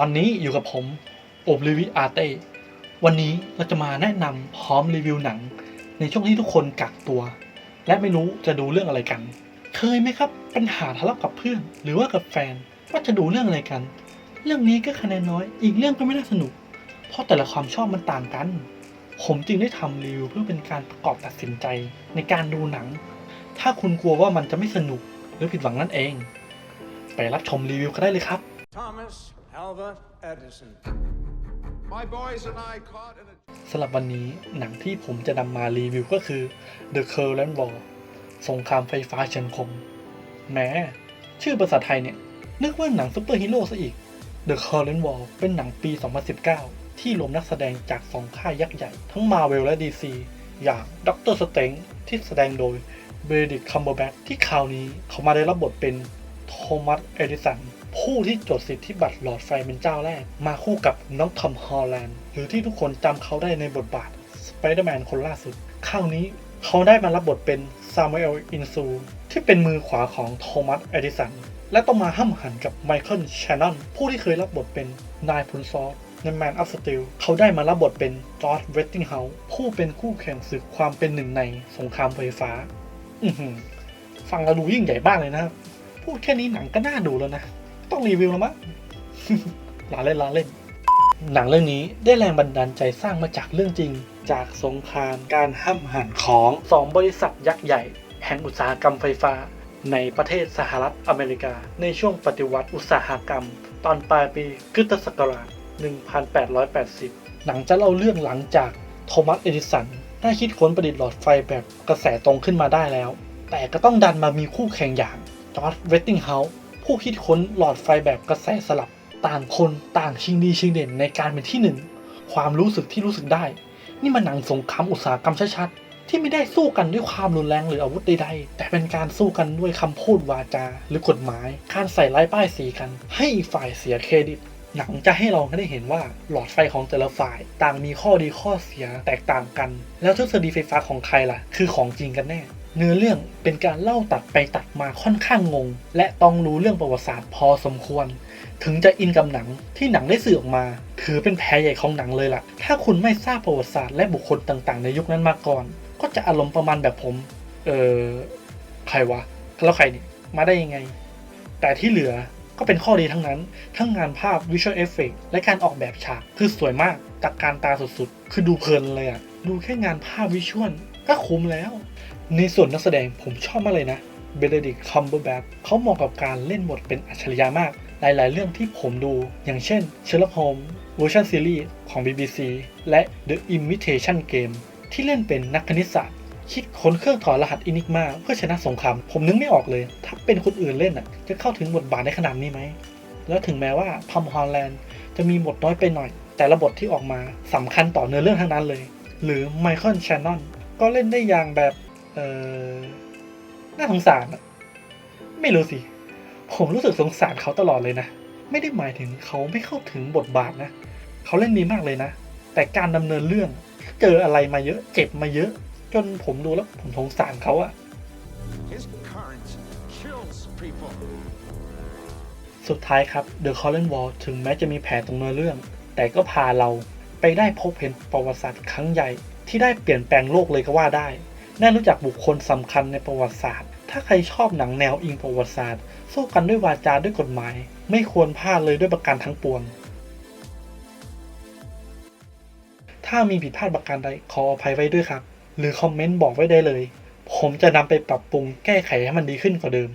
ตอนนี้อยู่กับผมโอบลิวิอาเต้วันนี้เราจะมาแนะนำพร้อมรีวิวหนัง ในช่วงที่ทุกคนกักตัว และไม่รู้จะดูเรื่องอะไรกัน เคยไหมครับปัญหาทะเลาะกับเพื่อน หรือว่ากับแฟนว่าจะดูเรื่องอะไรกัน เรื่องนี้ก็คะแนนน้อย อีกเรื่องก็ไม่น่าสนุก เพราะแต่ละความชอบมันต่างกัน ผมจึงได้ทำรีวิวเพื่อเป็นการประกอบตัดสินใจในการดูหนัง ถ้าคุณกลัวว่ามันจะไม่สนุกหรือผิดหวังนั่นเอง ไปรับชมรีวิวกันได้เลยครับ Thomas Alva Edison. My boys and I caught in a สำหรับวันนี้หนังที่ผมจะนำมารีวิวก็คือ The Current War สงครามไฟฟ้าเชิงคมแหม้ชื่อภาษาไทยเนี่ย นึกว่าหนังซูเปอร์ฮีโร่ซะอีก The Current War เป็นหนังปี 2019 ที่รวมนักแสดงจากสองค่ายยักษ์ใหญ่ทั้ง Marvel และ DC อย่างด็อกเตอร์สเตงที่แสดงโดยเบรดิกคัมเบอร์แบ็กที่คราวนี้เขามาได้รับบทเป็นโทมัสเอดิสัน ผู้ที่จดสิทธิบัตรหลอดไฟเป็นเจ้าแรก มาคู่กับน้องทอมฮอลแลนด์หรือที่ทุกคนจำเขาได้ในบทบาทสไปเดอร์แมนคนล่าสุดคราวนี้เขาได้มารับบทเป็นซามูเอลอินซู ที่เป็นมือขวาของโทมัสเอดิสัน และต้องมาห้ำหันกับไมเคิลแชนนอนผู้ที่เคยรับบทเป็นนายพุนซอสใน Man of Steel เขาได้มารับบทเป็นจอร์จเวสติงเฮาส์ผู้เป็นคู่แข่งศึกความเป็นหนึ่งในสงครามไฟฟ้า อือหือฟังแล้วดูยิ่งใหญ่มากเลยนะครับ พูดแค่นี้หนังก็น่าดูแล้วนะ ต้องรีวิวแล้วมั้งลาเล่นลาเล่น หนังเรื่องนี้ได้แรงบันดาลใจสร้างมาจากเรื่องจริง จากสงครามการห้ำหันของสองบริษัทยักษ์ใหญ่ แห่งอุตสาหกรรมไฟฟ้า ในประเทศสหรัฐอเมริกา ในช่วงปฏิวัติอุตสาหกรรม ตอนปลายปีคริสตศักราช 1880 หนังจะเล่าเรื่องหลังจากโทมัสเอดิสันได้คิดค้นประดิษฐ์หลอดไฟแบบกระแสตรงขึ้นมาได้แล้ว แต่ก็ต้องดันมามีคู่แข่งอย่างจอร์จเวสติงเฮาส์ ผู้คิดค้นหลอดไฟแบบกระแสสลับต่างคนต่างชิงดีชิงเด่นในการเป็นที่หนึ่ง ความรู้สึกที่รู้สึกได้ นี่มันหนังสงครามอุตสาหกรรมชัดๆที่ไม่ได้สู้กันด้วยความรุนแรงหรืออาวุธใดๆ แต่เป็นการสู้กันด้วยคำพูดวาจา หรือกฎหมาย การใส่ร้ายป้ายสีกัน ให้ฝ่ายเสียเครดิตหนังจะให้เราได้เห็นว่าหลอดไฟของแต่ละฝ่ายต่างมีข้อดีข้อเสียแตกต่างกัน แล้วทฤษฎีไฟฟ้าของใครล่ะ คือของจริงกันแน่ เนื้อเรื่องเป็นการเล่าตัดไปตัดมาค่อนข้างงง และต้องรู้เรื่องประวัติศาสตร์พอสมควร ถึงจะอินกับหนังที่หนังได้สื่อออกมา ถือเป็นแพ้ใหญ่ของหนังเลยล่ะ ถ้าคุณไม่ทราบประวัติศาสตร์และบุคคลต่างๆ ในยุคนั้นมาก่อน ก็จะอารมณ์ประมาณแบบผม เออใครวะ แล้วใครเนี่ยมาได้ยังไง แต่ที่เหลือก็เป็นข้อดีทั้งนั้น ทั้งงานภาพ Visual Effect และการออกแบบฉากคือสวยมากตะการตาสุดๆ คือดูเพลินเลยอะดูแค่งานภาพวิชวล ก็คุ้มแล้ว ในส่วนนักแสดงผมชอบมากเลยนะเบเดิกคัมเบอร์แบ็กเขาเหมาะกับการเล่นบทเป็นอัจฉริยะมาก หลายๆ เรื่องที่ผมดู อย่างเช่น Sherlock Holmes เวอร์ชันซีรีส์ของ BBC และ The Imitation Game ที่เล่นเป็นนักคณิตศาสตร์ คิดค้นเครื่องถอดรหัสอินิกมาเพื่อชนะสงคราม ผมนึกไม่ออกเลย ถ้าเป็นคนอื่นเล่นอะ จะเข้าถึงบทบาทในขนาดนี้ไหม แล้วถึงแม้ว่าทอมฮอลแลนด์จะมีบทน้อยไปหน่อย แต่ละบทที่ออกมาสำคัญต่อเนื้อเรื่องทั้งนั้นเลย หรือไมเคิลแชนนอน ก็เล่นได้อย่างแบบ เออน่าสงสารอะไม่รู้สิ ผมรู้สึกสงสารเขาตลอดเลยนะ ไม่ได้หมายถึงเขาไม่เข้าถึงบทบาทนะ เขาเล่นดีมากเลยนะ แต่การดำเนินเรื่อง เจออะไรมาเยอะ เจ็บมาเยอะ จนผมดูแล้วผมสงสารเขาอะ his current kills people. สุดท้ายครับ The c o l l e n War ถึงแม้จะมีแผลตรงเนื้อเรื่อง แต่ก็พาเราไปได้พบเห็นประวัติศาสตร์ครั้งใหญ่ ที่ได้เปลี่ยนแปลงโลกเลยก็ว่าได้ ได้รู้จักบุคคลสำคัญในประวัติศาสตร์ ถ้าใครชอบหนังแนวอิงประวัติศาสตร์ สู้กันด้วยวาจาด้วยกฎหมาย ไม่ควรพลาดเลยด้วยประการทั้งปวง ถ้ามีผิดพลาดประการใดขออภัยไว้ด้วยครับ หรือคอมเมนต์บอกไว้ได้เลย ผมจะนำไปปรับปรุงแก้ไขให้มันดีขึ้นกว่าเดิม